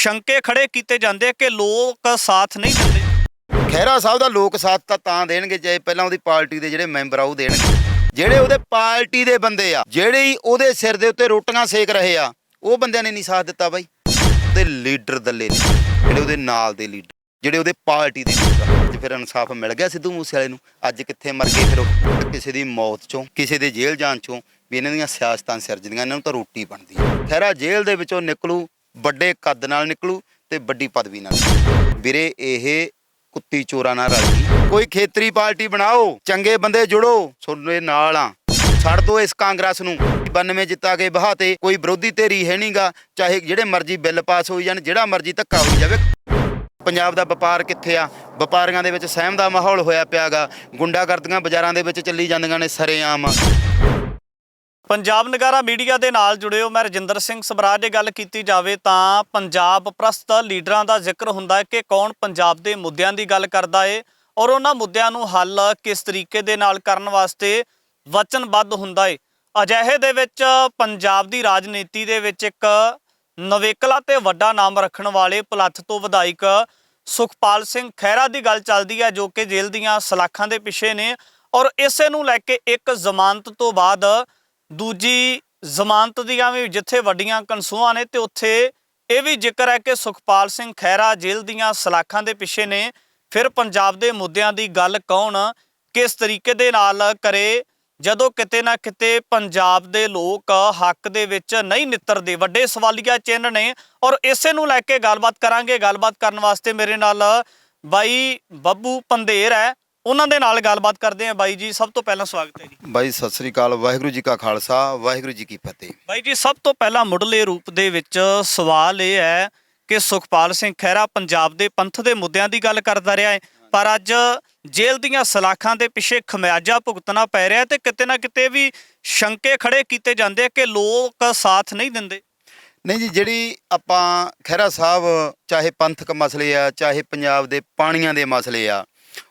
ਸ਼ੰਕੇ ਖੜੇ ਕੀਤੇ ਜਾਂਦੇ ਕਿ ਲੋਕ ਸਾਥ ਨਹੀਂ ਦਿੰਦੇ। ਖਹਿਰਾ ਸਾਹਿਬ ਦਾ ਲੋਕ ਸਾਥ ਤਾਂ ਤਾਂ ਦੇਣਗੇ, ਜੇ ਪਹਿਲਾਂ ਉਹਦੀ ਪਾਰਟੀ ਦੇ ਜਿਹੜੇ ਮੈਂਬਰ ਆ ਉਹ ਦੇਣਗੇ। ਜਿਹੜੇ ਉਹਦੇ ਪਾਰਟੀ ਦੇ ਬੰਦੇ ਆ, ਜਿਹੜੇ ਹੀ ਉਹਦੇ ਸਿਰ ਦੇ ਉੱਤੇ ਰੋਟੀਆਂ ਸੇਕ ਰਹੇ ਆ, ਉਹ ਬੰਦਿਆਂ ਨੇ ਨਹੀਂ ਸਾਥ ਦਿੱਤਾ ਬਾਈ। ਉਹਦੇ ਲੀਡਰ ਦੱਲੇ ਨੇ, ਜਿਹੜੇ ਉਹਦੇ ਨਾਲ ਦੇ ਲੀਡਰ, ਜਿਹੜੇ ਉਹਦੇ ਪਾਰਟੀ ਦੇ ਲੀਡਰ ਅੱਜ ਫਿਰ ਇਨਸਾਫ ਮਿਲ ਗਿਆ ਸਿੱਧੂ ਮੂਸੇ ਵਾਲੇ ਨੂੰ। ਅੱਜ ਕਿੱਥੇ ਮਰ ਗਏ ਫਿਰ ਉਹ? ਕਿਸੇ ਦੀ ਮੌਤ ਚੋਂ, ਕਿਸੇ ਦੇ ਜੇਲ੍ਹ ਜਾਣ ਚੋਂ ਵੀ ਇਹਨਾਂ ਦੀਆਂ ਸਿਆਸਤਾਂ ਸਿਰਜਦੀਆਂ ਇਹਨਾਂ ਨੂੰ ਤਾਂ ਰੋਟੀ ਬਣਦੀ ਹੈ ਖਹਿਰਾ ਜੇਲ੍ਹ ਦੇ ਵਿੱਚੋਂ ਨਿਕਲੂ ਵੱਡੇ ਕੱਦ ਨਾਲ ਨਿਕਲੂ ਤੇ ਵੱਡੀ ਪਦਵੀ ਨਾਲ ਵੀਰੇ, ਇਹ ਕੁੱਤੀ ਚੋਰਾਂ ਨਾਲ ਰਲ ਗਈ। ਕੋਈ ਖੇਤਰੀ ਪਾਰਟੀ ਬਣਾਓ, ਚੰਗੇ ਬੰਦੇ ਜੁੜੋ, ਤੁਹਾਡੇ ਨਾਲ ਆ। ਛੱਡ ਦਿਓ ਇਸ ਕਾਂਗਰਸ ਨੂੰ। 92 ਜਿੱਤਾ ਕੇ ਬਹਾਤੇ ਕੋਈ ਵਿਰੋਧੀ ਧੇਰੀ ਹੈ ਨਹੀਂਗਾ ਚਾਹੇ ਜਿਹੜੇ ਮਰਜ਼ੀ ਬਿੱਲ ਪਾਸ ਹੋਈ ਜਾਣ, ਜਿਹੜਾ ਮਰਜ਼ੀ ਧੱਕਾ ਹੋਈ ਜਾਵੇ। ਪੰਜਾਬ ਦਾ ਵਪਾਰ ਕਿੱਥੇ ਆ? ਵਪਾਰੀਆਂ ਦੇ ਵਿੱਚ ਸਹਿਮ ਦਾ ਮਾਹੌਲ ਹੋਇਆ ਪਿਆਗਾ ਗੁੰਡਾਗਰਦੀਆਂ ਬਾਜ਼ਾਰਾਂ ਦੇ ਵਿੱਚ ਚੱਲੀ ਜਾਂਦੀਆਂ ਨੇ ਸਰੇਆਮ। ਪੰਜਾਬ ਨਗਾਰਾ ਮੀਡੀਆ ਦੇ ਨਾਲ ਜੁੜਿਓ। ਮੈਂ ਰਜਿੰਦਰ ਸਿੰਘ ਸਬਰਾਜ ਜੇ ਗੱਲ ਕੀਤੀ ਜਾਵੇ ਤਾਂ ਪੰਜਾਬ ਪ੍ਰਸਤ ਲੀਡਰਾਂ ਦਾ ਜ਼ਿਕਰ ਹੁੰਦਾ ਹੈ ਕਿ ਕੌਣ ਪੰਜਾਬ ਦੇ ਮੁੱਦਿਆਂ ਦੀ ਗੱਲ ਕਰਦਾ ਏ ਔਰ ਉਹਨਾਂ ਮੁੱਦਿਆਂ ਨੂੰ ਹੱਲ ਕਿਸ ਤਰੀਕੇ ਦੇ ਨਾਲ ਕਰਨ ਵਾਸਤੇ ਵਚਨਬੱਧ ਹੁੰਦਾ ਏ। ਅਜਿਹੇ ਦੇ ਵਿੱਚ ਪੰਜਾਬ ਦੀ ਰਾਜਨੀਤੀ ਦੇ ਵਿੱਚ ਇੱਕ ਨਵੇਕਲਾ ਤੇ ਵੱਡਾ ਨਾਮ ਰੱਖਣ ਵਾਲੇ ਪਲੱਥ ਤੋਂ ਵਿਧਾਇਕ ਸੁਖਪਾਲ ਸਿੰਘ ਖਹਿਰਾ ਦੀ ਗੱਲ ਚੱਲਦੀ ਹੈ, ਜੋ ਕਿ ਜੇਲ੍ਹ ਦੀਆਂ ਸਲਾਖਾਂ ਦੇ ਪਿੱਛੇ ਨੇ ਔਰ ਇਸੇ ਨੂੰ ਲੈ ਕੇ ਇੱਕ ਜ਼ਮਾਨਤ ਤੋਂ ਬਾਅਦ ਦੂਜੀ ਜ਼ਮਾਨਤ ਦੀਆਂ ਵੀ ਜਿੱਥੇ ਵੱਡੀਆਂ ਕਨਸੂਆਂ ਨੇ ਤੇ ਉੱਥੇ ਇਹ ਵੀ ਜ਼ਿਕਰ ਹੈ ਕਿ ਸੁਖਪਾਲ ਸਿੰਘ ਖਹਿਰਾ ਜੇਲ੍ਹ ਦੀਆਂ ਸਲਾਖਾਂ ਦੇ ਪਿੱਛੇ ਨੇ। ਫਿਰ ਪੰਜਾਬ ਦੇ ਮੁੱਦਿਆਂ ਦੀ ਗੱਲ ਕੌਣ ਕਿਸ ਤਰੀਕੇ ਦੇ ਨਾਲ ਕਰੇ? ਜਦੋਂ ਕਿਤੇ ਨਾ ਕਿਤੇ ਪੰਜਾਬ ਦੇ ਲੋਕ ਹੱਕ ਦੇ ਵਿੱਚ ਨਹੀਂ ਨਿੱਤਰਦੇ, ਵੱਡੇ ਸਵਾਲੀਆ ਚਿੰਨ੍ਹ ਨੇ ਔਰ ਇਸੇ ਨੂੰ ਲੈ ਕੇ ਗੱਲਬਾਤ ਕਰਾਂਗੇ। ਗੱਲਬਾਤ ਕਰਨ ਵਾਸਤੇ ਮੇਰੇ ਨਾਲ ਬਾਈ ਬੱਬੂ ਪੰਧੇਰ ਹੈ। ਉਹਨਾਂ ਦੇ ਨਾਲ ਗੱਲਬਾਤ ਕਰਦੇ ਹਾਂ। ਬਾਈ ਜੀ ਸਭ ਤੋਂ ਪਹਿਲਾਂ ਸਵਾਗਤ ਹੈ ਜੀ। ਬਾਈ ਸਤਿ ਸ੍ਰੀ ਅਕਾਲ। ਵਾਹਿਗੁਰੂ ਜੀ ਕਾ ਖਾਲਸਾ ਵਾਹਿਗੁਰੂ ਜੀ ਕੀ ਫਤਿਹ। ਬਾਈ ਜੀ ਸਭ ਤੋਂ ਪਹਿਲਾਂ ਮੁੱਢਲੇ ਰੂਪ ਦੇ ਵਿੱਚ ਸਵਾਲ ਇਹ ਹੈ ਕਿ ਸੁਖਪਾਲ ਸਿੰਘ ਖਹਿਰਾ ਪੰਜਾਬ ਦੇ ਪੰਥ ਦੇ ਮੁੱਦਿਆਂ ਦੀ ਗੱਲ ਕਰਦਾ ਰਿਹਾ ਹੈ। ਪਰ ਅੱਜ ਜੇਲ੍ਹ ਦੀਆਂ ਸਲਾਖਾਂ ਦੇ ਪਿੱਛੇ ਖਮਿਆਜਾ ਭੁਗਤਣਾ ਪੈ ਰਿਹਾ ਤੇ ਕਿਤੇ ਨਾ ਕਿਤੇ ਵੀ ਸ਼ੰਕੇ ਖੜੇ ਕੀਤੇ ਜਾਂਦੇ ਆ ਕਿ ਲੋਕ ਸਾਥ ਨਹੀਂ ਦਿੰਦੇ। ਨਹੀਂ ਜੀ ਜਿਹੜੀ ਆਪਾਂ ਖਹਿਰਾ ਸਾਹਿਬ ਚਾਹੇ ਪੰਥਕ ਮਸਲੇ ਆ ਚਾਹੇ ਪੰਜਾਬ ਦੇ ਪਾਣੀਆਂ ਦੇ ਮਸਲੇ ਆ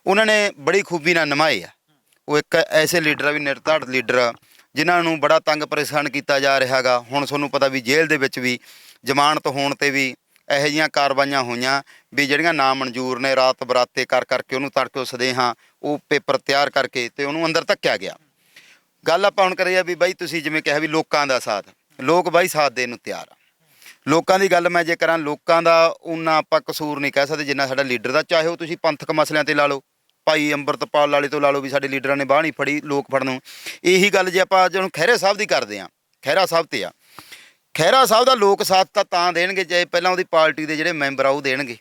ਉਹਨਾਂ ਨੇ ਬੜੀ ਖੂਬੀ ਨਾਲ ਨਿਭਾਏ ਆ। ਉਹ ਇੱਕ ਐਸੇ ਲੀਡਰ ਆ ਵੀ ਨਿਰਧੜ ਲੀਡਰ ਆ, ਜਿਨ੍ਹਾਂ ਨੂੰ ਬੜਾ ਤੰਗ ਪਰੇਸ਼ਾਨ ਕੀਤਾ ਜਾ ਰਿਹਾਗਾ ਹੁਣ ਤੁਹਾਨੂੰ ਪਤਾ ਵੀ ਜੇਲ੍ਹ ਦੇ ਵਿੱਚ ਵੀ ਜ਼ਮਾਨਤ ਹੋਣ ਤੇ ਵੀ ਇਹੋ ਜਿਹੀਆਂ ਕਾਰਵਾਈਆਂ ਹੋਈਆਂ ਵੀ ਜਿਹੜੀਆਂ ਨਾ ਮਨਜ਼ੂਰ ਨੇ ਰਾਤ ਬਰਾਤੇ ਕਰ ਕਰਕੇ ਉਹਨੂੰ ਤੜਕੇ ਉਸਦੇ ਹਾਂ ਉਹ ਪੇਪਰ ਤਿਆਰ ਕਰਕੇ ਤੇ ਉਹਨੂੰ ਅੰਦਰ ਧੱਕਿਆ ਗਿਆ। ਗੱਲ ਆਪਾਂ ਹੁਣ ਕਰੀਏ ਵੀ ਬਾਈ ਤੁਸੀਂ ਜਿਵੇਂ ਕਿਹਾ ਵੀ ਲੋਕਾਂ ਦਾ ਸਾਥ ਲੋਕ ਬਾਈ ਸਾਥ ਦੇਣ ਨੂੰ ਤਿਆਰ ਆ। ਲੋਕਾਂ ਦੀ ਗੱਲ ਮੈਂ ਜੇ ਕਰਾਂ, ਲੋਕਾਂ ਦਾ ਉਹਨਾਂ ਆਪਾਂ ਕਸੂਰ ਨਹੀਂ ਕਹਿ ਸਕਦੇ ਜਿੰਨਾ ਸਾਡਾ ਲੀਡਰ ਦਾ, ਚਾਹੇ ਉਹ ਤੁਸੀਂ ਪੰਥਕ ਮਸਲਿਆਂ ਤੇ ਲਾ ਲਓ, ਭਾਈ ਅੰਮ੍ਰਿਤਪਾਲ ਵਾਲੇ ਤੋਂ ਲਾ ਲਓ ਵੀ ਸਾਡੇ ਲੀਡਰਾਂ ਨੇ ਬਾਹ ਨਹੀਂ ਫੜੀ, ਲੋਕ ਫੜਨ ਨੂੰ। ਇਹੀ ਗੱਲ ਜੇ ਆਪਾਂ ਅੱਜ ਹੁਣ ਖਹਿਰੇ ਸਾਹਿਬ ਦੀ ਕਰਦੇ ਆ, ਖਹਿਰਾ ਸਾਹਿਬ ਤੇ ਆ। ਖਹਿਰਾ ਸਾਹਿਬ ਦਾ ਲੋਕ ਸਾਥ ਤਾਂ ਤਾਂ ਦੇਣਗੇ, ਜੇ ਪਹਿਲਾਂ ਉਹਦੀ ਪਾਰਟੀ ਦੇ ਜਿਹੜੇ ਮੈਂਬਰ ਆ ਉਹ ਦੇਣਗੇ।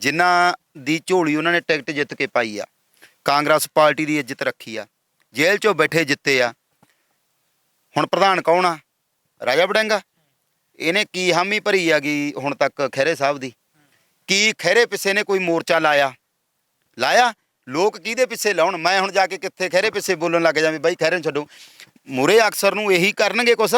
ਜਿਨ੍ਹਾਂ ਦੀ ਝੋਲੀ ਉਹਨਾਂ ਨੇ ਟਿਕਟ ਜਿੱਤ ਕੇ ਪਾਈ ਆ, ਕਾਂਗਰਸ ਪਾਰਟੀ ਦੀ ਇੱਜ਼ਤ ਰੱਖੀ ਆ, ਜੇਲ੍ਹ 'ਚੋਂ ਬੈਠੇ ਜਿੱਤੇ ਆ। ਹੁਣ ਪ੍ਰਧਾਨ ਕੌਣ ਆ? ਰਾਜਾ ਵੜਿੰਗਾ? ਇਹਨੇ ਕੀ ਹਾਮੀ ਭਰੀ ਹੈਗੀ ਹੁਣ ਤੱਕ ਖਹਿਰੇ ਸਾਹਿਬ ਦੀ? ਕੀ ਖਹਿਰੇ ਪਿੱਛੇ ਨੇ ਕੋਈ ਮੋਰਚਾ ਲਾਇਆ? ਲਾਇਆ? ਲੋਕ ਕਿਹਦੇ ਪਿੱਛੇ ਲਾਉਣ? ਮੈਂ ਹੁਣ ਜਾ ਕੇ ਕਿੱਥੇ ਖਹਿਰੇ ਪਿੱਛੇ ਬੋਲਣ ਲੱਗ ਜਾਵੇਂ ਬਾਈ ਖਹਿਰੇ ਨੂੰ ਛੱਡੋ। ਮੁਰੇ ਅਕਸਰ ਨੂੰ ਇਹੀ ਕਰਨਗੇ ਕੁਛ,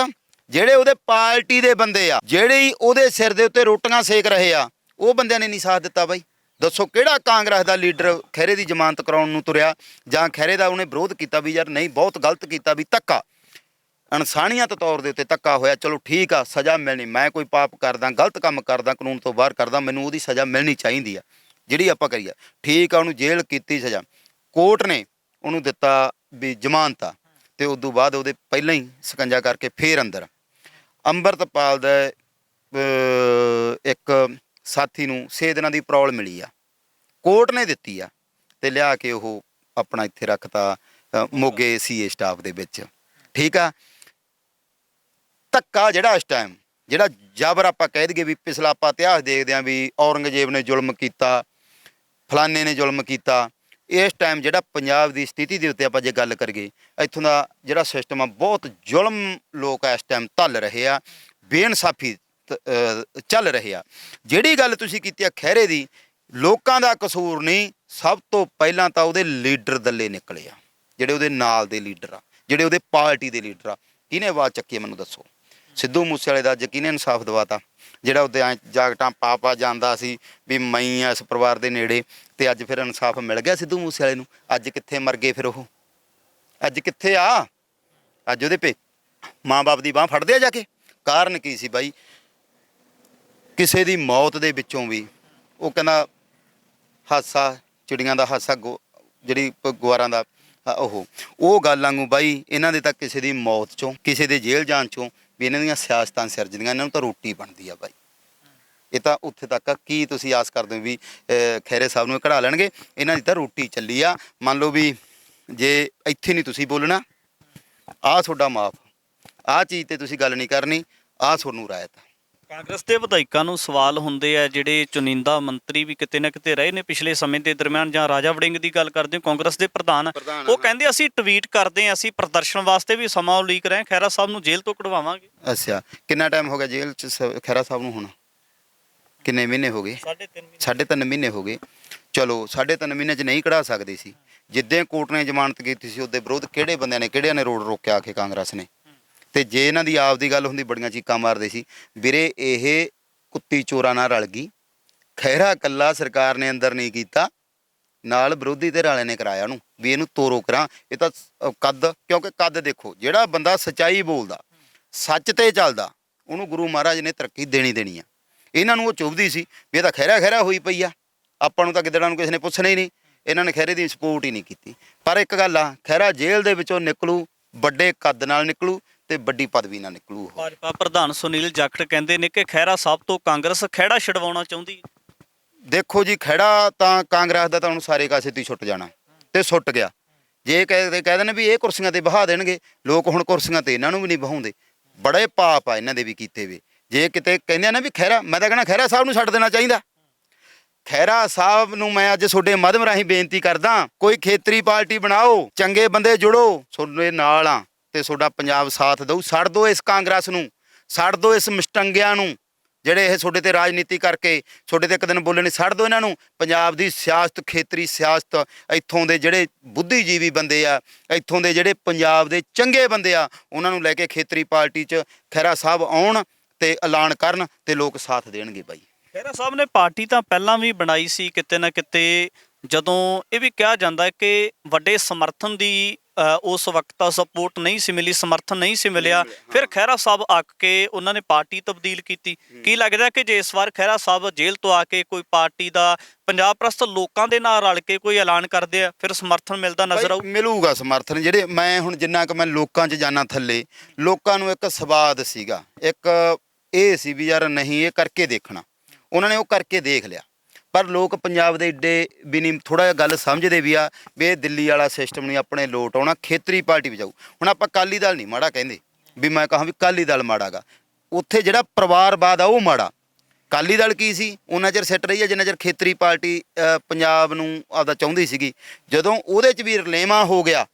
ਜਿਹੜੇ ਉਹਦੇ ਪਾਰਟੀ ਦੇ ਬੰਦੇ ਆ, ਜਿਹੜੇ ਉਹਦੇ ਸਿਰ ਦੇ ਉੱਤੇ ਰੋਟੀਆਂ ਸੇਕ ਰਹੇ ਆ, ਉਹ ਬੰਦਿਆਂ ਨੇ ਨਹੀਂ ਸਾਥ ਦਿੱਤਾ ਬਾਈ। ਦੱਸੋ ਕਿਹੜਾ ਕਾਂਗਰਸ ਦਾ ਲੀਡਰ ਖਹਿਰੇ ਦੀ ਜ਼ਮਾਨਤ ਕਰਾਉਣ ਨੂੰ ਤੁਰਿਆ ਜਾਂ ਖਹਿਰੇ ਦਾ ਉਹਨੇ ਵਿਰੋਧ ਕੀਤਾ ਵੀ ਯਾਰ ਨਹੀਂ, ਬਹੁਤ ਗਲਤ ਕੀਤਾ ਵੀ ਧੱਕਾ। ਇਨਸਾਨੀਅਤ ਤੌਰ ਦੇ ਉੱਤੇ ਧੱਕਾ ਹੋਇਆ ਚਲੋ ਠੀਕ ਆ ਸਜ਼ਾ ਮਿਲਣੀ ਮੈਂ ਕੋਈ ਪਾਪ ਕਰਦਾ ਗਲਤ ਕੰਮ ਕਰਦਾ ਕਾਨੂੰਨ ਤੋਂ ਬਾਹਰ ਕਰਦਾ ਮੈਨੂੰ ਉਹਦੀ ਸਜ਼ਾ ਮਿਲਣੀ ਚਾਹੀਦੀ ਆ ਜਿਹੜੀ ਆਪਾਂ ਕਰੀਏ। ਠੀਕ ਆ ਉਹਨੂੰ ਜੇਲ੍ਹ ਕੀਤੀ ਸਜ਼ਾ। ਕੋਰਟ ਨੇ ਉਹਨੂੰ ਦਿੱਤਾ ਵੀ ਜ਼ਮਾਨਤ ਆ ਤੇ ਉਸ ਤੋਂ ਬਾਅਦ ਉਹਦੇ ਪਹਿਲਾਂ ਹੀ ਸਕੰਜਾ ਕਰਕੇ ਫੇਰ ਅੰਦਰ ਅੰਮ੍ਰਿਤਪਾਲ ਦਾ ਇੱਕ ਸਾਥੀ ਨੂੰ 6 ਦਿਨਾਂ ਦੀ ਪ੍ਰੋਬਲਮ ਮਿਲੀ ਆ। ਕੋਰਟ ਨੇ ਦਿੱਤੀ ਆ ਤੇ ਲਿਆ ਕੇ ਉਹ ਆਪਣਾ ਇੱਥੇ ਰੱਖਤਾ ਅਹ, ਮੋਗੇ ਸੀਏ ਸਟਾਫ ਦੇ ਵਿੱਚ। ਠੀਕ ਆ? ਧੱਕਾ ਜਿਹੜਾ ਇਸ ਟਾਈਮ ਜਿਹੜਾ ਜਬਰ ਆਪਾਂ ਕਹਿ ਦਈਏ ਵੀ ਪਿਛਲਾ ਆਪਾਂ ਇਤਿਹਾਸ ਦੇਖਦੇ ਆਂ ਵੀ ਔਰੰਗਜ਼ੇਬ ਨੇ ਜ਼ੁਲਮ ਕੀਤਾ ਫਲਾਨੇ ਨੇ ਜ਼ੁਲਮ ਕੀਤਾ, ਇਸ ਟਾਈਮ ਜਿਹੜਾ ਪੰਜਾਬ ਦੀ ਸਥਿਤੀ ਦੇ ਉੱਤੇ ਆਪਾਂ ਜੇ ਗੱਲ ਕਰੀਏ, ਇੱਥੋਂ ਦਾ ਜਿਹੜਾ ਸਿਸਟਮ ਆ, ਬਹੁਤ ਜ਼ੁਲਮ ਲੋਕ ਇਸ ਟਾਈਮ ਧੱਲ ਰਹੇ ਆ, ਬੇਇਨਸਾਫੀ ਤ- ਚੱਲ ਰਹੇ ਆ। ਜਿਹੜੀ ਗੱਲ ਤੁਸੀਂ ਕੀਤੀ ਆ ਖਹਿਰੇ ਦੀ, ਲੋਕਾਂ ਦਾ ਕਸੂਰ ਨਹੀਂ, ਸਭ ਤੋਂ ਪਹਿਲਾਂ ਤਾਂ ਉਹਦੇ ਲੀਡਰ ਦੱਲੇ ਨਿਕਲੇ ਆ, ਜਿਹੜੇ ਉਹਦੇ ਨਾਲ ਦੇ ਲੀਡਰ ਆ, ਜਿਹੜੇ ਉਹਦੇ ਪਾਰਟੀ ਦੇ ਲੀਡਰ ਆ। ਕਿਹਨੇ ਆਵਾਜ਼ ਚੱਕੀ ਮੈਨੂੰ ਦੱਸੋ? ਸਿੱਧੂ ਮੂਸੇਵਾਲੇ ਦਾ ਅੱਜ ਕਿਹਨੇ ਇਨਸਾਫ ਦਵਾਤਾ, ਜਿਹੜਾ ਉਹਦੇ ਐਂ ਜਾਗਟਾਂ ਪਾ ਪਾ ਜਾਂਦਾ ਸੀ ਵੀ ਮਈ ਆ ਇਸ ਪਰਿਵਾਰ ਦੇ ਨੇੜੇ ਤੇ ਅੱਜ ਫਿਰ ਇਨਸਾਫ ਮਿਲ ਗਿਆ ਸਿੱਧੂ ਮੂਸੇਵਾਲੇ ਨੂੰ। ਅੱਜ ਕਿੱਥੇ ਮਰ ਗਏ ਫਿਰ ਉਹ? ਅੱਜ ਕਿੱਥੇ ਆ? ਅੱਜ ਉਹਦੇ ਪੇ ਮਾਂ-ਬਾਪ ਦੀ ਬਾਹ ਫੜਦੇ ਆ ਜਾ ਕੇ? ਕਾਰਨ ਕੀ ਸੀ ਬਾਈ? ਕਿਸੇ ਦੀ ਮੌਤ ਦੇ ਵਿੱਚੋਂ ਵੀ ਉਹ ਕਹਿੰਦਾ ਹਾਸਾ, ਚਿੜੀਆਂ ਦਾ ਹਾਸਾ ਗੋ- ਜਿਹੜੀ ਗੁਆਰਾਂ ਦਾ ਉਹ। ਉਹ ਗੱਲ ਵਾਂਗੂ ਬਾਈ, ਇਹਨਾਂ ਦੇ ਤਾਂ ਕਿਸੇ ਦੀ ਮੌਤ ਚੋਂ, ਕਿਸੇ ਦੇ ਜੇਲ੍ਹ ਜਾਣ ਚੋਂ ਵੀ ਇਹਨਾਂ ਦੀਆਂ ਸਿਆਸਤਾਂ ਸਿਰਜਦੀਆਂ ਇਹਨਾਂ ਨੂੰ ਤਾਂ ਰੋਟੀ ਬਣਦੀ ਆ ਬਾਈ। ਇਹ ਤਾਂ ਉੱਥੇ ਤੱਕ ਕੀ ਤੁਸੀਂ ਆਸ ਕਰਦੇ ਹੋ ਵੀ ਅ, ਖੈਰੇ ਸਾਹਿਬ ਨੂੰ ਇਹ ਕਢਾ ਲੈਣਗੇ? ਇਹਨਾਂ ਦੀ ਤਾਂ ਰੋਟੀ ਚੱਲੀ ਆ। ਮੰਨ ਲਓ ਵੀ ਜੇ ਇੱਥੇ ਨਹੀਂ ਤੁਸੀਂ ਬੋਲਣਾ ਆਹ ਤੁਹਾਡਾ ਮਾਫ। ਆਹ ਚੀਜ਼ ਤੇ ਤੁਸੀਂ ਗੱਲ ਨਹੀਂ ਕਰਨੀ ਆਹ ਤੁਹਾਨੂੰ ਰਾਇਤ ਕਾਂਗਰਸ ਦੇ ਵਿਧਾਇਕਾਂ ਨੂੰ ਸਵਾਲ ਹੁੰਦੇ ਆ ਜਿਹੜੇ ਚੁਣਿੰਦਾ ਮੰਤਰੀ ਵੀ ਕਿਤੇ ਨਾ ਕਿਤੇ ਰਹੇ ਨੇ ਪਿਛਲੇ ਸਮੇਂ ਦੇ ਦਰਮਿਆਨ ਜਾਂ ਰਾਜਾ ਵੜਿੰਗ ਦੀ ਗੱਲ ਕਰਦੇ ਹੋ ਕਾਂਗਰਸ ਦੇ ਪ੍ਰਧਾਨ। ਪ੍ਰਧਾਨ, ਉਹ ਹਾਂ। ਕਹਿੰਦੇ ਅਸੀਂ ਟਵੀਟ ਕਰਦੇ ਹਾਂ ਅਸੀਂ ਪ੍ਰਦਰਸ਼ਨ ਵਾਸਤੇ ਵੀ ਸਮਾਂ ਉਲੀਕ ਰਹੇ ਹਾਂ। ਖੈਰਾ ਸਾਹਿਬ ਨੂੰ ਜੇਲ੍ਹ ਤੋਂ ਕਢਵਾਵਾਂਗੇ। ਅੱਛਾ ਕਿੰਨਾ ਟਾਈਮ ਹੋ ਗਿਆ ਜੇਲ੍ਹ ਚ ਸ- ਖਹਿਰਾ ਸਾਹਿਬ ਨੂੰ ਹੁਣ? ਕਿੰਨੇ ਮਹੀਨੇ ਹੋ ਗਏ? 3.5 ਮਹੀਨੇ। ਸਾਢੇ ਤਿੰਨ ਮਹੀਨੇ ਹੋ ਗਏ। ਚਲੋ ਸਾਢੇ ਤਿੰਨ ਮਹੀਨੇ ਚ ਨਹੀਂ ਕਢਾ ਸਕਦੇ ਸੀ। ਜਿੱਦਾਂ ਕੋਰਟ ਨੇ ਜ਼ਮਾਨਤ ਕੀਤੀ ਸੀ ਉਹਦੇ ਵਿਰੋਧ ਕਿਹੜੇ ਬੰਦਿਆਂ ਨੇ ਕਿਹੜਿਆਂ ਨੇ ਰੋਡ ਰੋਕਿਆ ਆ ਕੇ ਕਾਂਗਰਸ ਨੇ? ਤੇ ਜੇ ਇਹਨਾਂ ਦੀ ਆਪ ਦੀ ਗੱਲ ਹੁੰਦੀ, ਬੜੀਆਂ ਚੀਕਾਂ ਮਾਰਦੇ ਸੀ। ਵੀਰੇ, ਇਹ ਕੁੱਤੀ ਚੋਰਾਂ ਨਾਲ ਰਲ ਗਈ। ਖਹਿਰਾ ਕੱਲਾ ਸਰਕਾਰ ਨੇ ਅੰਦਰ ਨਹੀਂ ਕੀਤਾ। ਨਾਲ ਵਿਰੋਧੀ ਧਿਰ ਵਾਲਿਆਂ ਨੇ ਕਰਾਇਆ ਉਹਨੂੰ, ਵੀ ਇਹਨੂੰ ਤੋਰੋ ਕਰਾਂ। ਇਹ ਤਾਂ ਕੱਦ, ਕਿਉਂਕਿ ਕੱਦ ਦੇਖੋ, ਜਿਹੜਾ ਬੰਦਾ ਸਚਾਈ ਬੋਲਦਾ, ਸੱਚ ਤੇ ਚੱਲਦਾ, ਉਹਨੂੰ ਗੁਰੂ ਮਹਾਰਾਜ ਨੇ ਤਰੱਕੀ ਦੇਣੀ ਦੇਣੀ ਆ। ਇਹਨਾਂ ਨੂੰ ਉਹ ਚੁੱਭਦੀ ਸੀ, ਵੀ ਇਹ ਤਾਂ ਖਹਿਰਾ ਖਹਿਰਾ ਹੋਈ ਪਈ ਆ। ਆਪਾਂ ਨੂੰ ਤਾਂ ਗਿੱਦੜਾਂ ਨੂੰ ਕਿਸੇ ਨੇ ਪੁੱਛਣਾ ਹੀ ਨਹੀਂ। ਇਹਨਾਂ ਨੇ ਖਹਿਰੇ ਦੀ ਸਪੋਰਟ ਹੀ ਨਹੀਂ ਕੀਤੀ। ਪਰ ਇੱਕ ਗੱਲ ਆ, ਖਹਿਰਾ ਜੇਲ੍ਹ ਦੇ ਵਿੱਚੋਂ ਨਿਕਲੂ, ਵੱਡੇ ਕੱਦ ਨਾਲ ਨਿਕਲੂ ਤੇ ਵੱਡੀ ਪਦਵੀ ਨਾਲ ਨਿਕਲੂ ਉਹ। ਭਾਜਪਾ ਪ੍ਰਧਾਨ ਸੁਨੀਲ ਜਾਖੜ ਕਹਿੰਦੇ ਨੇ ਕਿ ਖੈਰਾ ਸਾਹਿਬ ਤੋਂ ਕਾਂਗਰਸ ਖਹਿੜਾ ਛਡਵਾਉਣਾ ਚਾਹੁੰਦੀ ਹੈ। ਦੇਖੋ ਜੀ ਖੜਾ ਤਾਂ ਕਾਂਗਰਸ ਦਾ ਤਾਂ ਹੁਣ ਸਾਰੇ ਕਾਸੇ ਤੋਂ ਹੀ ਛੁੱਟ ਜਾਣਾ ਤੇ ਛੁੱਟ ਗਿਆ। ਜੇ ਕਹਿ ਕਹਿ ਦੇਣ ਵੀ ਇਹ ਕੁਰਸੀਆਂ ਤੇ ਬਹਾ ਦੇਣਗੇ ਲੋਕ ਹੁਣ ਕੁਰਸੀਆਂ ਤੇ ਇਹਨਾਂ ਨੂੰ ਵੀ ਨਹੀਂ ਬਹਾਉਂਦੇ ਬੜੇ ਪਾਪ ਆ ਇਹਨਾਂ ਦੇ ਵੀ ਕੀਤੇ ਵੇ ਜੇ ਕਿਤੇ ਕਹਿੰਦੇ ਆ ਨਾ ਵੀ ਖੈਰਾ ਮੈਂ ਤਾਂ ਕਹਿੰਦਾ ਖੈਰਾ ਸਾਹਿਬ ਨੂੰ ਛੱਡ ਦੇਣਾ ਚਾਹੀਦਾ। ਖੈਰਾ ਸਾਹਿਬ ਨੂੰ ਮੈਂ ਅੱਜ ਤੁਹਾਡੇ ਮਾਧਿਅਮ ਰਾਹੀਂ ਬੇਨਤੀ ਕਰਦਾ ਕੋਈ ਖੇਤਰੀ ਪਾਰਟੀ ਬਣਾਓ ਚੰਗੇ ਬੰਦੇ ਜੁੜੋ ਤੁਹਾਡੇ ਨਾਲ ਆ। ਤੇ ਤੁਹਾਡਾ ਪੰਜਾਬ ਸਾਥ ਦਊ। ਛੱਡ ਦਿਓ ਇਸ ਕਾਂਗਰਸ ਨੂੰ ਛੱਡ ਦਿਓ ਇਸ ਮਸਟੰਗਿਆਂ ਨੂੰ, ਜਿਹੜੇ ਇਹ ਤੁਹਾਡੇ ਤੇ ਰਾਜਨੀਤੀ ਕਰਕੇ ਤੁਹਾਡੇ ਤੇ ਇੱਕ ਦਿਨ ਬੋਲੇ ਨਹੀਂ ਛੱਡ ਦਿਓ ਇਹਨਾਂ ਨੂੰ। ਪੰਜਾਬ ਦੀ ਸਿਆਸਤ, ਖੇਤਰੀ ਸਿਆਸਤ, ਇੱਥੋਂ ਦੇ ਜਿਹੜੇ ਬੁੱਧੀਜੀਵੀ ਬੰਦੇ ਆ, ਇੱਥੋਂ ਦੇ ਜਿਹੜੇ ਪੰਜਾਬ ਦੇ ਚੰਗੇ ਬੰਦੇ ਆ, ਉਹਨਾਂ ਨੂੰ ਲੈ ਕੇ ਖੇਤਰੀ ਪਾਰਟੀ 'ਚ ਖੈਰਾ ਸਾਹਿਬ ਆਉਣ ਤੇ ਐਲਾਨ ਕਰਨ ਤੇ ਲੋਕ ਸਾਥ ਦੇਣਗੇ ਬਾਈ। ਖਹਿਰਾ ਸਾਹਿਬ ਨੇ ਪਾਰਟੀ ਤਾਂ ਪਹਿਲਾਂ ਵੀ ਬਣਾਈ ਸੀ ਕਿਤੇ ਨਾ ਕਿਤੇ, ਜਦੋਂ ਇਹ ਵੀ ਕਿਹਾ ਜਾਂਦਾ ਕਿ ਵੱਡੇ ਸਮਰਥਨ ਦੀ ਉਸ ਵਕਤ ਸਪੋਰਟ ਨਹੀਂ ਸੀ ਮਿਲੀ ਸਮਰਥਨ ਨਹੀਂ ਸੀ ਮਿਲਿਆ। ਫਿਰ ਖਹਿਰਾ ਸਾਹਿਬ ਅੱਕ ਕੇ ਉਹਨਾਂ ਨੇ ਪਾਰਟੀ ਤਬਦੀਲ ਕੀਤੀ। ਕੀ ਲੱਗਦਾ ਕਿ ਜੇ ਇਸ ਵਾਰ ਖਹਿਰਾ ਸਾਹਿਬ ਜੇਲ੍ਹ ਤੋਂ ਆ ਕੇ ਕੋਈ ਪਾਰਟੀ ਦਾ ਪੰਜਾਬ ਪ੍ਰਸਤ ਲੋਕਾਂ ਦੇ ਨਾਲ ਰਲ ਕੇ ਕੋਈ ਐਲਾਨ ਕਰਦੇ ਆ ਫਿਰ ਸਮਰਥਨ ਮਿਲਦਾ ਨਜ਼ਰ ਆਊ? ਮਿਲੂਗਾ ਸਮਰਥਨ। ਜਿਹੜੇ ਮੈਂ ਹੁਣ ਜਿੰਨਾ ਕਿ ਮੈਂ ਲੋਕਾਂ 'ਚ ਜਾਣਾ ਥੱਲੇ ਲੋਕਾਂ ਨੂੰ ਇੱਕ ਸਵਾਦ ਸੀਗਾ। ਇੱਕ ਇਹ ਸੀ ਵੀ ਯਾਰ ਨਹੀਂ ਇਹ ਕਰਕੇ ਦੇਖਣਾ। ਉਹਨਾਂ ਨੇ ਉਹ ਕਰਕੇ ਦੇਖ ਲਿਆ। ਪਰ ਲੋਕ ਪੰਜਾਬ ਦੇ ਏਡੇ ਵੀ ਨਹੀਂ ਥੋੜਾ ਜਿਹਾ ਗੱਲ ਸਮਝਦੇ ਵੀ ਆ ਵੀ ਇਹ ਦਿੱਲੀ ਵਾਲਾ ਸਿਸਟਮ ਨਹੀਂ, ਆਪਣੇ ਲੋਟ ਆਉਣਾ, ਖੇਤਰੀ ਪਾਰਟੀ ਵੀ ਜਾਊ ਹੁਣ ਆਪਾਂ ਕਾਲੀ ਦਲ ਨਹੀਂ ਮਾੜਾ ਕਹਿੰਦੇ, ਵੀ ਮੈਂ ਕਹਾਂ ਵੀ ਕਾਲੀ ਦਲ ਮਾੜਾਗਾ ਉੱਥੇ ਜਿਹੜਾ ਪਰਿਵਾਰਵਾਦ ਆ, ਉਹ ਮਾੜਾ। ਕਾਲੀ ਦਲ ਕੀ ਸੀ? ਉਹਨਾਂ ਚਿਰ ਸਿੱਟ ਰਹੀ ਹੈ ਜਿੰਨਾ ਚਿਰ ਖੇਤਰੀ ਪਾਰਟੀ ਪੰਜਾਬ ਨੂੰ ਆਪਦਾ ਚਾਹੁੰਦੀ ਸੀਗੀ। ਜਦੋਂ ਉਹਦੇ 'ਚ ਵੀ ਰਲੇਮਾ ਹੋ ਗਿਆ,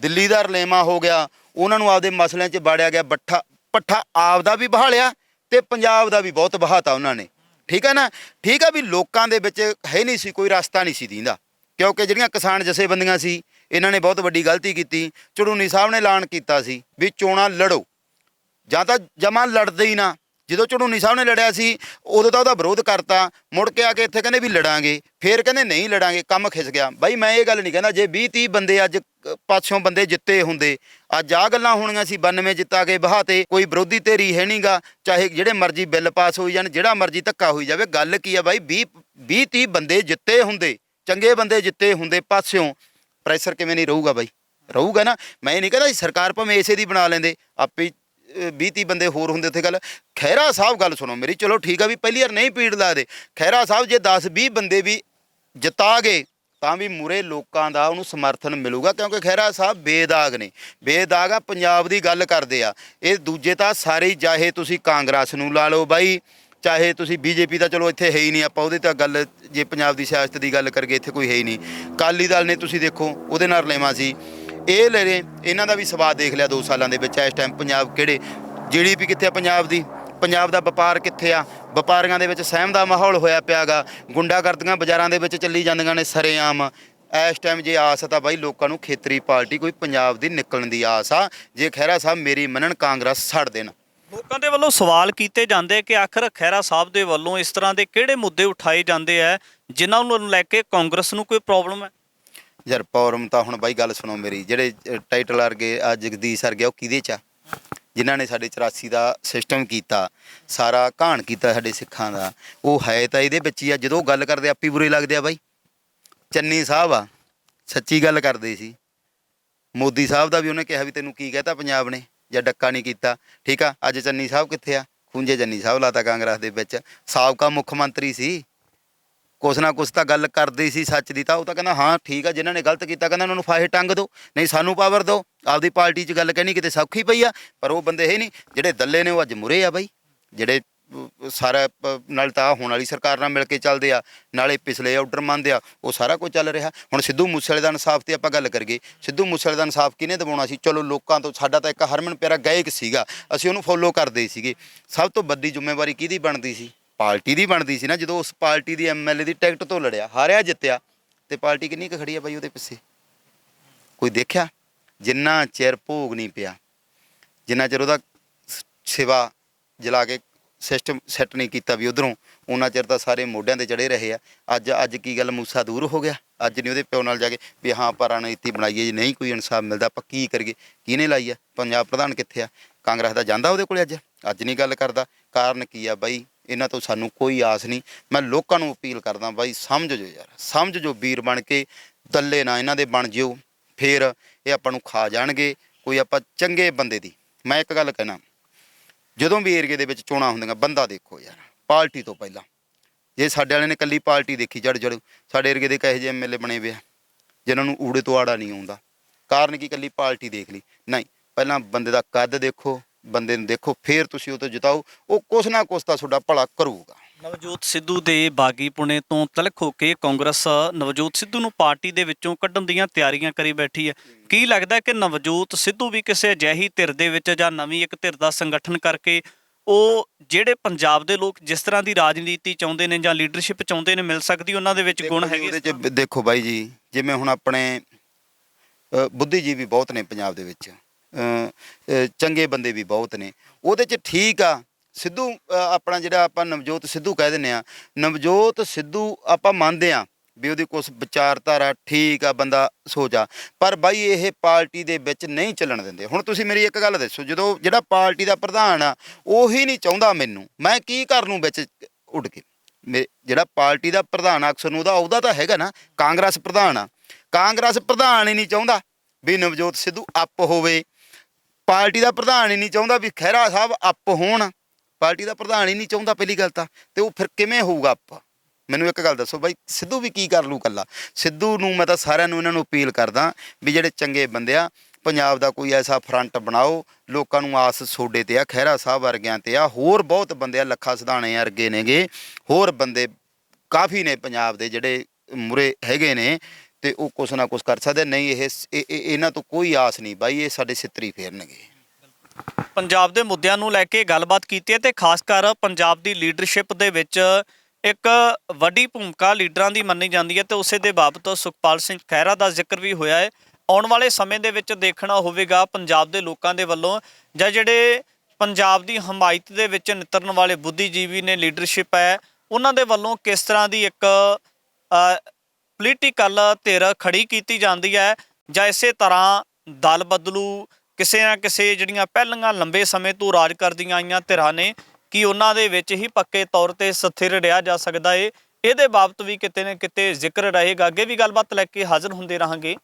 ਦਿੱਲੀ ਦਾ ਰਲੇਮਾ ਹੋ ਗਿਆ, ਉਹਨਾਂ ਨੂੰ ਆਪਦੇ ਮਸਲਿਆਂ 'ਚ ਬਾੜਿਆ ਗਿਆ, ਬੱਠਾ, ਪੱਠਾ ਆਪਦਾ ਵੀ ਬਹਾਲਿਆ ਤੇ ਪੰਜਾਬ ਦਾ ਵੀ ਬਹੁਤ ਬਹਾਤਾ ਉਹਨਾਂ ਨੇ। ਠੀਕ ਹੈ ਨਾ? ਠੀਕ ਹੈ ਵੀ ਲੋਕਾਂ ਦੇ ਵਿੱਚ ਹੈ ਨਹੀਂ ਸੀ, ਕੋਈ ਰਸਤਾ ਨਹੀਂ ਸੀ ਦੀਂਦਾ। ਕਿਉਂਕਿ ਜਿਹੜੀਆਂ ਕਿਸਾਨ ਜਥੇਬੰਦੀਆਂ ਸੀ, ਇਹਨਾਂ ਨੇ ਬਹੁਤ ਵੱਡੀ ਗਲਤੀ ਕੀਤੀ। ਚੜੂਨੀ ਸਾਹਿਬ ਨੇ ਐਲਾਨ ਕੀਤਾ ਸੀ ਵੀ ਚੋਣਾਂ ਲੜੋ। ਜਾਂ ਤਾਂ ਜਮਾਂ ਲੜਦੇ ਹੀ ਨਾ। ਜਦੋਂ ਚੜੂਨੀ ਸਾਹਿਬ ਨੇ ਲੜਿਆ ਸੀ, ਉਦੋਂ ਤਾਂ ਉਹਦਾ ਵਿਰੋਧ ਕਰਤਾ। ਮੁੜ ਕੇ ਆ ਕੇ ਇੱਥੇ ਕਹਿੰਦੇ ਵੀ ਲੜਾਂਗੇ, ਫੇਰ ਕਹਿੰਦੇ ਨਹੀਂ ਲੜਾਂਗੇ, ਕੰਮ ਖਿਸ ਗਿਆ। ਬਾਈ ਮੈਂ ਇਹ ਗੱਲ ਨਹੀਂ ਕਹਿੰਦਾ, ਜੇ 20 30 ਬੰਦੇ ਅੱਜ ਪਾਸਿਓਂ ਬੰਦੇ ਜਿੱਤੇ ਹੁੰਦੇ, ਅੱਜ ਆ ਗੱਲਾਂ ਹੋਣੀਆਂ ਸੀ 92 ਜਿੱਤਾ ਕੇ ਬਹਾਤੇ ਕੋਈ ਵਿਰੋਧੀ ਧੇਰੀ ਹੈ ਨਹੀਂਗਾ ਚਾਹੇ ਜਿਹੜੇ ਮਰਜ਼ੀ ਬਿੱਲ ਪਾਸ ਹੋਈ ਜਾਣ, ਜਿਹੜਾ ਮਰਜ਼ੀ ਧੱਕਾ ਹੋਈ ਜਾਵੇ, ਗੱਲ ਕੀ ਆ ਬਾਈ? 20 20 30 ਬੰਦੇ ਜਿੱਤੇ ਹੁੰਦੇ, ਚੰਗੇ ਬੰਦੇ ਜਿੱਤੇ ਹੁੰਦੇ ਪਾਸਿਓਂ ਪ੍ਰੈਸ਼ਰ ਕਿਵੇਂ ਨਹੀਂ ਰਹੂਗਾ ਬਾਈ? ਰਹੂਗਾ ਨਾ? ਮੈਂ ਇਹ ਨਹੀਂ ਕਹਿੰਦਾ ਸਰਕਾਰ ਭਾਵੇਂ ਇਸੇ ਦੀ ਬਣਾ ਲੈਂਦੇ, ਆਪੇ 20 30 ਬੰਦੇ ਹੋਰ ਹੁੰਦੇ ਉੱਥੇ ਗੱਲ। ਖਹਿਰਾ ਸਾਹਿਬ ਗੱਲ ਸੁਣੋ ਮੇਰੀ, ਚਲੋ ਠੀਕ ਆ ਵੀ ਪਹਿਲੀ ਵਾਰ ਨਹੀਂ ਪੀੜ ਲਾਦੇ ਖਹਿਰਾ ਸਾਹਿਬ ਜੇ 10 20 ਬੰਦੇ ਵੀ ਜਿਤਾ ਗਏ, ਤਾਂ ਵੀ ਮੂਰੇ ਲੋਕਾਂ ਦਾ ਉਹਨੂੰ ਸਮਰਥਨ ਮਿਲੂਗਾ, ਕਿਉਂਕਿ ਖਹਿਰਾ ਸਾਹਿਬ ਬੇਦਾਗ ਨੇ। ਬੇਦਾਗ ਆ, ਪੰਜਾਬ ਦੀ ਗੱਲ ਕਰਦੇ ਆ। ਇਹ ਦੂਜੇ ਤਾਂ ਸਾਰੇ ਹੀ, ਚਾਹੇ ਤੁਸੀਂ ਕਾਂਗਰਸ ਨੂੰ ਲਾ ਲਓ ਬਾਈ, ਚਾਹੇ ਤੁਸੀਂ ਬੀਜੇਪੀ ਦਾ ਚਲੋ ਇੱਥੇ ਹੈ ਹੀ ਨਹੀਂ, ਆਪਾਂ ਉਹਦੇ ਤਾਂ ਗੱਲ, ਜੇ ਪੰਜਾਬ ਦੀ ਸਿਆਸਤ ਦੀ ਗੱਲ ਕਰਗੇ ਇੱਥੇ ਕੋਈ ਹੈ ਹੀ ਨਹੀਂ। ਕਾਲੀ ਦਲ ਨੇ ਤੁਸੀਂ ਦੇਖੋ, ਉਹਦੇ ਨਾਲ ਲੈਵਾ ਸੀ। ਇਹ ਲੈ ਇਹਨਾਂ ਦਾ ਵੀ ਸਵਾਦ ਦੇਖ ਲਿਆ 2 ਸਾਲਾਂ ਦੇ ਵਿੱਚ, ਇਸ ਟਾਈਮ ਪੰਜਾਬ ਕਿਹੜੇ, ਜਿਹੜੀ ਵੀ ਕਿੱਥੇ ਆ ਪੰਜਾਬ ਦੀ, ਪੰਜਾਬ ਦਾ ਵਪਾਰ ਕਿੱਥੇ ਆ, ਵਪਾਰੀਆਂ ਦੇ ਵਿੱਚ ਸਹਿਮ ਦਾ ਮਾਹੌਲ ਹੋਇਆ ਪਿਆਗਾ, ਗੁੰਡਾਗਰਦੀਆਂ ਬਾਜ਼ਾਰਾਂ ਦੇ ਵਿੱਚ ਚੱਲੀ ਜਾਂਦੀਆਂ ਨੇ ਸਰੇਆਮ, ਇਸ ਟਾਈਮ ਜੇ ਆਸ ਤਾਂ ਬਾਈ ਲੋਕਾਂ ਨੂੰ ਖੇਤਰੀ ਪਾਰਟੀ ਕੋਈ ਪੰਜਾਬ ਦੀ ਨਿਕਲਣ ਦੀ ਆਸ ਆ, ਜੇ ਖਹਿਰਾ ਸਾਹਿਬ ਮੇਰੀ ਮੰਨਣ ਕਾਂਗਰਸ ਛੱਡ ਦੇਣ। ਲੋਕਾਂ ਦੇ ਵੱਲੋਂ ਸਵਾਲ ਕੀਤੇ ਜਾਂਦੇ ਕਿ ਆਖਰ ਖਹਿਰਾ ਸਾਹਿਬ ਦੇ ਵੱਲੋਂ ਇਸ ਤਰ੍ਹਾਂ ਦੇ ਕਿਹੜੇ ਮੁੱਦੇ ਉਠਾਏ ਜਾਂਦੇ ਆ, ਜਿਨ੍ਹਾਂ ਨੂੰ ਲੈ ਕੇ ਕਾਂਗਰਸ ਨੂੰ ਕੋਈ ਪ੍ਰੋਬਲਮ ਹੈ ਯਾਰ ਪੌਰਮ ਤਾਂ ਹੁਣ ਬਾਈ ਗੱਲ ਸੁਣੋ ਮੇਰੀ, ਜਿਹੜੇ ਟਾਈਟਲ ਵਰਗੇ ਆ ਜਗਦੀਸ਼ ਵਰਗੇ, ਉਹ ਕਿਹਦੇ ਚ ਆ? ਜਿਨ੍ਹਾਂ ਨੇ ਸਾਡੇ 84 ਦਾ ਸਿਸਟਮ ਕੀਤਾ, ਸਾਰਾ ਘਾਣ ਕੀਤਾ ਸਾਡੇ ਸਿੱਖਾਂ ਦਾ, ਉਹ ਹੈ ਤਾਂ ਇਹਦੇ ਵਿੱਚ ਹੀ ਆ, ਜਦੋਂ ਗੱਲ ਕਰਦੇ ਆਪੀ ਬੁਰੇ ਲੱਗਦੇ ਆ ਬਾਈ। ਚੰਨੀ ਸਾਹਿਬ ਆ, ਸੱਚੀ ਗੱਲ ਕਰਦੇ ਸੀ। ਮੋਦੀ ਸਾਹਿਬ ਦਾ ਵੀ ਉਹਨੇ ਕਿਹਾ ਵੀ ਤੈਨੂੰ ਕੀ ਕਹਤਾ ਪੰਜਾਬ ਨੇ, ਜਾਂ ਡੱਕਾ ਨਹੀਂ ਕੀਤਾ। ਠੀਕ ਆ, ਅੱਜ ਚੰਨੀ ਸਾਹਿਬ ਕਿੱਥੇ ਆ? ਖੁੰਝੇ ਚੰਨੀ ਸਾਹਿਬ ਲਾਤਾ ਕਾਂਗਰਸ ਦੇ ਵਿੱਚ। ਸਾਬਕਾ ਮੁੱਖ ਮੰਤਰੀ ਸੀ। ਕੁਛ ਨਾ ਕੁਛ ਤਾਂ ਗੱਲ ਕਰਦੇ ਸੀ ਸੱਚ ਦੀ, ਤਾਂ ਉਹ ਤਾਂ ਕਹਿੰਦਾ, ਹਾਂ, ਠੀਕ ਆ, ਜਿਨ੍ਹਾਂ ਨੇ ਗਲਤ ਕੀਤਾ ਕਹਿੰਦਾ ਉਹਨਾਂ ਨੂੰ ਫਾਹੇ ਟੰਗ ਦਿਓ, ਨਹੀਂ ਸਾਨੂੰ ਪਾਵਰ ਦਿਓ। ਆਪਦੀ ਪਾਰਟੀ 'ਚ ਗੱਲ ਕਹਿਣੀ ਕਿਤੇ ਸੌਖੀ ਪਈ ਆ, ਪਰ ਉਹ ਬੰਦੇ ਇਹ ਨਹੀਂ, ਜਿਹੜੇ ਦੱਲੇ ਨੇ ਉਹ ਅੱਜ ਮੁਰੇ ਆ ਬਾਈ। ਜਿਹੜੇ ਸਾਰਾ ਪ- ਨਾਲ ਤਾਂ ਆਹ ਹੋਣ ਵਾਲੀ ਸਰਕਾਰ ਨਾਲ ਮਿਲ ਕੇ ਚੱਲਦੇ ਆ, ਨਾਲੇ ਪਿਛਲੇ ਆਰਡਰ ਮੰਨਦੇ ਆ, ਉਹ ਸਾਰਾ ਕੁਝ ਚੱਲ ਰਿਹਾ। ਹੁਣ ਸਿੱਧੂ ਮੂਸੇਵਾਲੇ ਦਾ ਇਨਸਾਫ ਤੇ ਆਪਾਂ ਗੱਲ ਕਰੀਏ, ਸਿੱਧੂ ਮੂਸੇਵਾਲੇ ਦਾ ਇਨਸਾਫ ਕਿਹਨੇ ਦਿਵਾਉਣਾ ਸੀ? ਚਲੋ ਲੋਕਾਂ ਤੋਂ, ਸਾਡਾ ਤਾਂ ਇੱਕ ਹਰਮਨ ਪਿਆਰਾ ਗਾਇਕ ਸੀਗਾ, ਅਸੀਂ ਉਹਨੂੰ ਫੋਲੋ ਕਰਦੇ ਸੀਗੇ। ਸਭ ਤੋਂ ਵੱਡੀ ਜ਼ਿੰਮੇਵਾਰੀ ਕਿਹਦੀ ਬਣਦੀ ਸੀ? ਪਾਰਟੀ ਦੀ ਬਣਦੀ ਸੀ ਨਾ, ਜਦੋਂ ਉਸ ਪਾਰਟੀ ਦੀ ਐਮਐਲਏ ਦੀ ਟਿਕਟ ਤੋਂ ਲੜਿਆ, ਹਾਰਿਆ, ਜਿੱਤਿਆ, ਤੇ ਪਾਰਟੀ ਕਿੰਨੀ ਕੁ ਖੜੀ ਆ ਬਾਈ ਉਹਦੇ ਪਿੱਛੇ? ਕੋਈ ਦੇਖਿਆ? ਜਿੰਨਾ ਚਿਰ ਭੋਗ ਨਹੀਂ ਪਿਆ, ਜਿੰਨਾ ਚਿਰ ਉਹਦਾ ਸੇਵਾ ਜਲਾ ਕੇ ਸਿਸਟਮ ਸੈੱਟ ਨਹੀਂ ਕੀਤਾ ਵੀ ਉਧਰੋਂ, ਉਹਨਾਂ ਚਿਰ ਤਾਂ ਸਾਰੇ ਮੋਢਿਆਂ ਤੇ ਚੜੇ ਰਹੇ ਆ। ਅੱਜ ਅੱਜ ਕੀ ਗੱਲ ਮੂਸਾ ਦੂਰ ਹੋ ਗਿਆ? ਅੱਜ ਨਹੀਂ ਉਹਦੇ ਪਿਓ ਨਾਲ ਜਾ ਕੇ ਵੀ ਹਾਂ, ਆਪਾਂ ਰਣਨੀਤੀ ਬਣਾਈਏ ਜੀ, ਨਹੀਂ ਕੋਈ ਇਨਸਾਫ ਮਿਲਦਾ, ਆਪਾਂ ਕੀ ਕਰੀਏ? ਕਿਹਨੇ ਲਾਈ ਆ? ਪੰਜਾਬ ਪ੍ਰਧਾਨ ਕਿੱਥੇ ਆ? ਕਾਂਗਰਸ ਦਾ ਜਾਂਦਾ ਉਹਦੇ ਕੋਲ ਅੱਜ? ਅੱਜ ਨਹੀਂ ਗੱਲ ਕਰਦਾ। ਕਾਰਨ ਕੀ ਆ ਬਾਈ? ਇਹਨਾਂ ਤੋਂ ਸਾਨੂੰ ਕੋਈ ਆਸ ਨਹੀਂ। ਮੈਂ ਲੋਕਾਂ ਨੂੰ ਅਪੀਲ ਕਰਦਾ ਬਾਈ, ਸਮਝ ਜੋ ਯਾਰ, ਸਮਝ ਜੋ ਵੀਰ ਬਣ ਕੇ ਦੱਲੇ ਨਾ ਇਹਨਾਂ ਦੇ ਬਣ ਜਿਓ। ਫੇਰ ਇਹ ਆਪਾਂ ਨੂੰ ਖਾ ਜਾਣਗੇ, ਕੋਈ ਆਪਾਂ ਚੰਗੇ ਬੰਦੇ ਦੀ। ਮੈਂ ਇੱਕ ਗੱਲ ਕਹਿਣਾ, ਜਦੋਂ ਵੀ ਏਰੀਏ ਦੇ ਵਿੱਚ ਚੋਣਾਂ ਹੁੰਦੀਆਂ, ਬੰਦਾ ਦੇਖੋ ਯਾਰ, ਪਾਰਟੀ ਤੋਂ ਪਹਿਲਾਂ। ਜੇ ਸਾਡੇ ਵਾਲਿਆਂ ਨੇ ਕੱਲੀ ਪਾਰਟੀ ਦੇਖੀ, ਜੜ ਜੜ, ਸਾਡੇ ਏਰੀਏ ਦੇ ਕਹੇ ਜਿਹੇ ਐਮਐਲਏ ਬਣੇ ਵੇ ਆ, ਜਿਨ੍ਹਾਂ ਨੂੰ ਊੜੇ ਤੋਂ ਆੜਾ ਨਹੀਂ ਆਉਂਦਾ। ਕਾਰਨ ਕੀ? ਕੱਲੀ ਪਾਰਟੀ ਦੇਖ ਲਈ। ਨਹੀਂ, ਪਹਿਲਾਂ ਬੰਦੇ ਦਾ ਕੱਦ ਦੇਖੋ ਬੰਦੇ ਨੂੰ ਦੇਖੋ ਫੇਰ ਤੁਸੀਂ ਉਹ ਤੋਂ ਜਿਤਾਓ। ਉਹ ਕੁਛ ਨਾ ਕੁਛ ਤਾਂ ਤੁਹਾਡਾ ਭਲਾ ਕਰੂਗਾ। ਨਵਜੋਤ ਸਿੱਧੂ ਦੇ ਬਾਗੀ ਪੁਣੇ ਤੋਂ ਤਲਕ ਹੋ ਕੇ ਕਾਂਗਰਸ ਨਵਜੋਤ ਸਿੱਧੂ ਨੂੰ ਪਾਰਟੀ ਦੇ ਵਿੱਚੋਂ ਕੱਢਣ ਦੀਆਂ ਤਿਆਰੀਆਂ ਕਰੀ ਬੈਠੀ ਹੈ। ਕੀ ਲੱਗਦਾ ਕਿ ਨਵਜੋਤ ਸਿੱਧੂ ਵੀ ਕਿਸੇ ਅਜਿਹੀ ਧਿਰ ਦੇ ਵਿੱਚ ਜਾਂ ਨਵੀਂ ਇੱਕ ਧਿਰ ਦਾ ਸੰਗਠਨ ਕਰਕੇ ਉਹ ਜਿਹੜੇ ਪੰਜਾਬ ਦੇ ਲੋਕ ਜਿਸ ਤਰ੍ਹਾਂ ਦੀ ਰਾਜਨੀਤੀ ਚਾਹੁੰਦੇ ਨੇ ਜਾਂ ਲੀਡਰਸ਼ਿਪ ਚਾਹੁੰਦੇ ਨੇ ਮਿਲ ਸਕਦੀ ਉਹਨਾਂ ਦੇ ਵਿੱਚ ਗੁਣ ਹੈਗੇ ਉਹਦੇ ਚ ਦੇਖੋ ਬਾਈ ਜੀ ਜਿਵੇਂ ਹੁਣ ਆਪਣੇ ਬੁੱਧੀਜੀਵੀ ਬਹੁਤ ਨੇ ਪੰਜਾਬ ਦੇ ਵਿੱਚ। ਚੰਗੇ ਬੰਦੇ ਵੀ ਬਹੁਤ ਨੇ। ਉਹਦੇ ਚ ਠੀਕ ਆ, ਸਿੱਧੂ ਆਪਣਾ ਜਿਹੜਾ ਆਪਾਂ ਨਵਜੋਤ ਸਿੱਧੂ ਕਹਿ ਦਿੰਦੇ ਆ। ਨਵਜੋਤ ਸਿੱਧੂ ਆਪਾਂ ਮੰਨਦੇ ਆ ਵੀ ਉਹਦੀ ਕੁਝ ਵਿਚਾਰਧਾਰਾ ਠੀਕ ਆ, ਬੰਦਾ ਸੋਚਾ ਪਰ ਬਾਈ ਇਹ ਪਾਰਟੀ ਦੇ ਵਿੱਚ ਨਹੀਂ ਚੱਲਣ ਦਿੰਦੇ। ਹੁਣ ਤੁਸੀਂ ਮੇਰੀ ਇੱਕ ਗੱਲ ਦੱਸੋ, ਜਦੋਂ ਜਿਹੜਾ ਪਾਰਟੀ ਦਾ ਪ੍ਰਧਾਨ ਆ, ਉਹੀ ਨਹੀਂ ਚਾਹੁੰਦਾ ਮੈਨੂੰ। ਮੈਂ ਕੀ ਕਰ ਲੂੰ ਵਿੱਚ ਉੱਡ ਕੇ? ਮੇ- ਜਿਹੜਾ ਪਾਰਟੀ ਦਾ ਪ੍ਰਧਾਨ ਅਕਸਰ ਨੂੰ ਉਹਦਾ ਉਹਦਾ ਤਾਂ ਹੈਗਾ ਨਾ, ਕਾਂਗਰਸ ਪ੍ਰਧਾਨ ਆ। ਕਾਂਗਰਸ ਪ੍ਰਧਾਨ ਹੀ ਨਹੀਂ ਚਾਹੁੰਦਾ ਵੀ ਨਵਜੋਤ ਸਿੱਧੂ ਅੱਪ ਹੋਵੇ। ਪਾਰਟੀ ਦਾ ਪ੍ਰਧਾਨ ਹੀ ਨਹੀਂ ਚਾਹੁੰਦਾ ਵੀ ਖਹਿਰਾ ਸਾਹਿਬ ਅੱਪ ਹੋਣ। ਪਾਰਟੀ ਦਾ ਪ੍ਰਧਾਨ ਹੀ ਨਹੀਂ ਚਾਹੁੰਦਾ ਪਹਿਲੀ ਗੱਲ ਤਾਂ। ਤੇ ਉਹ ਫਿਰ ਕਿਵੇਂ ਹੋਊਗਾ ਅੱਪ ਮੈਨੂੰ ਇੱਕ ਗੱਲ ਦੱਸੋ ਬਾਈ, ਸਿੱਧੂ ਵੀ ਕੀ ਕਰ ਲੂ ਕੱਲਾ ਸਿੱਧੂ ਨੂੰ ਮੈਂ ਤਾਂ ਸਾਰਿਆਂ ਨੂੰ ਇਹਨਾਂ ਨੂੰ ਅਪੀਲ ਕਰਦਾ ਵੀ ਜਿਹੜੇ ਚੰਗੇ ਬੰਦੇ ਆ, ਪੰਜਾਬ ਦਾ ਕੋਈ ਐਸਾ ਫਰੰਟ ਬਣਾਓ, ਲੋਕਾਂ ਨੂੰ ਆਸ ਸੋਡੇ ਤੇ ਆ, ਖਹਿਰਾ ਸਾਹਿਬ ਵਰਗਿਆਂ ਤੇ ਆ। ਹੋਰ ਬਹੁਤ ਬੰਦੇ ਆ, ਲੱਖਾ ਸਧਾਣੇ ਵਰਗੇ ਨੇਗੇ। ਹੋਰ ਬੰਦੇ ਕਾਫੀ ਨੇ ਪੰਜਾਬ ਦੇ ਜਿਹੜੇ ਮੁਰੇ ਹੈਗੇ ਨੇ। ਤੇ ਉਹ ਕੁਛ ਨਾ ਕੁਛ ਕਰ ਸਕਦੇ। ਨਹੀਂ, ਇਹ ਇਹ- ਇਹ- ਇਹਨਾਂ ਤੋਂ ਕੋਈ ਆਸ ਨਹੀਂ ਬਾਈ, ਇਹ ਸਾਡੇ ਸਿੱਤਰੀ ਫੇਰਨਗੇ। ਪੰਜਾਬ ਦੇ ਮੁੱਦਿਆਂ ਨੂੰ ਲੈ ਕੇ ਗੱਲਬਾਤ ਕੀਤੀ ਹੈ ਤੇ ਖਾਸ ਕਰ ਪੰਜਾਬ ਦੀ ਲੀਡਰਸ਼ਿਪ ਦੇ ਵਿੱਚ ਇੱਕ ਵੱਡੀ ਭੂਮਿਕਾ ਲੀਡਰਾਂ ਦੀ ਮੰਨੀ ਜਾਂਦੀ ਹੈ ਤੇ ਉਸੇ ਦੇ ਬਾਬਤ ਸੁਖਪਾਲ ਸਿੰਘ ਖਹਿਰਾ ਦਾ ਜ਼ਿਕਰ ਵੀ ਹੋਇਆ ਹੈ। ਆਉਣ ਵਾਲੇ ਸਮੇਂ ਦੇ ਵਿੱਚ ਦੇਖਣਾ ਹੋਵੇਗਾ ਪੰਜਾਬ ਦੇ ਲੋਕਾਂ ਦੇ ਵੱਲੋਂ ਜਾਂ ਜਿਹੜੇ ਪੰਜਾਬ ਦੀ ਹਮਾਇਤ ਦੇ ਵਿੱਚ ਨਿਤਰਨ ਵਾਲੇ ਬੁੱਧੀਜੀਵੀ ਨੇ ਲੀਡਰਸ਼ਿਪ ਹੈ, ਉਹਨਾਂ ਦੇ ਵੱਲੋਂ ਕਿਸ ਤਰ੍ਹਾਂ ਦੀ ਇੱਕ ਪੋਲੀਟੀਕਲ ਧਿਰ ਖੜੀ ਕੀਤੀ ਜਾਂਦੀ ਹੈ ਜਾਂ ਇਸੇ ਤਰ੍ਹਾਂ ਦਲ ਬਦਲੂ, ਕਿਸੇ ਨਾ ਕਿਸੇ ਜਿਹੜੀਆਂ ਪਹਿਲੀਆਂ ਲੰਬੇ ਸਮੇਂ ਤੋਂ ਰਾਜ ਕਰਦੀਆਂ ਆਈਆਂ ਧਿਰਾਂ ਨੇ, ਕਿ ਉਹਨਾਂ ਦੇ ਵਿੱਚ ਹੀ ਪੱਕੇ ਤੌਰ ਤੇ ਸਥਿਰ ਰਿਹਾ ਜਾ ਸਕਦਾ ਏ? ਇਹਦੇ ਬਾਬਤ ਵੀ ਕਿਤੇ ਨਾ ਕਿਤੇ ਜ਼ਿਕਰ ਰਹੇਗਾ। ਅੱਗੇ ਵੀ ਗੱਲਬਾਤ ਲੈ ਕੇ ਹਾਜ਼ਰ ਹੁੰਦੇ ਰਹਾਂਗੇ।